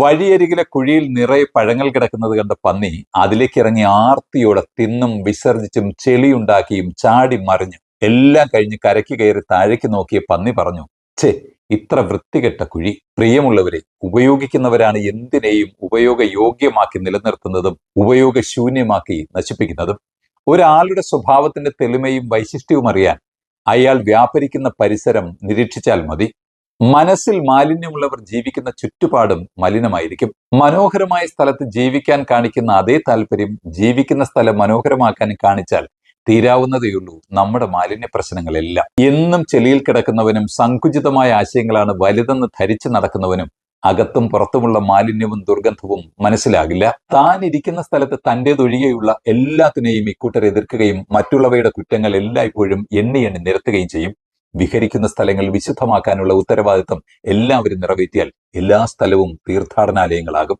വഴിയരികിലെ കുഴിയിൽ നിറയെ പഴങ്ങൾ കിടക്കുന്നത് കണ്ട പന്നി അതിലേക്ക് ഇറങ്ങി ആർത്തിയോടെ തിന്നും വിസർജിച്ചും ചെളിയുണ്ടാക്കിയും ചാടി മറിഞ്ഞു. എല്ലാം കഴിഞ്ഞ് കരയ്ക്ക് കയറി താഴേക്ക് നോക്കിയ പന്നി പറഞ്ഞു ഛേ ഇത്ര വൃത്തികെട്ട കുഴി. പ്രിയമുള്ളവരെ ഉപയോഗിക്കുന്നവരാണ് എന്തിനേയും ഉപയോഗയോഗ്യമാക്കി നിലനിർത്തുന്നതും ഉപയോഗശൂന്യമാക്കി നശിപ്പിക്കുന്നതും. ഒരാളുടെ സ്വഭാവത്തിന്റെ തെളിമയും വൈശിഷ്ട്യവും അറിയാൻ അയാൾ വ്യാപരിക്കുന്ന പരിസരം നിരീക്ഷിച്ചാൽ മതി. മനസ്സിൽ മാലിന്യമുള്ളവർ ജീവിക്കുന്ന ചുറ്റുപാടും മലിനമായിരിക്കും. മനോഹരമായ സ്ഥലത്ത് ജീവിക്കാൻ കാണിക്കുന്ന അതേ താല്പര്യം ജീവിക്കുന്ന സ്ഥലം മനോഹരമാക്കാൻ കാണിച്ചാൽ തീരാവുന്നതേയുള്ളൂ നമ്മുടെ മാലിന്യ പ്രശ്നങ്ങളെല്ലാം. എന്നും ചെളിയിൽ കിടക്കുന്നവനും സങ്കുചിതമായ ആശയങ്ങളാണ് വലുതെന്ന് ധരിച്ചു നടക്കുന്നവനും അകത്തും പുറത്തുമുള്ള മാലിന്യവും ദുർഗന്ധവും മനസ്സിലാകില്ല. താൻ ഇരിക്കുന്ന സ്ഥലത്ത് തന്റേതൊഴികെയുള്ള എല്ലാത്തിനെയും ഇക്കൂട്ടർ എതിർക്കുകയും മറ്റുള്ളവയുടെ കുറ്റങ്ങൾ എല്ലായ്പ്പോഴും എണ്ണി എണ്ണി നിരത്തുകയും ചെയ്യും. വിഹരിക്കുന്ന സ്ഥലങ്ങൾ വിശുദ്ധമാക്കാനുള്ള ഉത്തരവാദിത്തം എല്ലാവരും നിറവേറ്റിയാൽ എല്ലാ സ്ഥലവും തീർത്ഥാടനാലയങ്ങളാകും.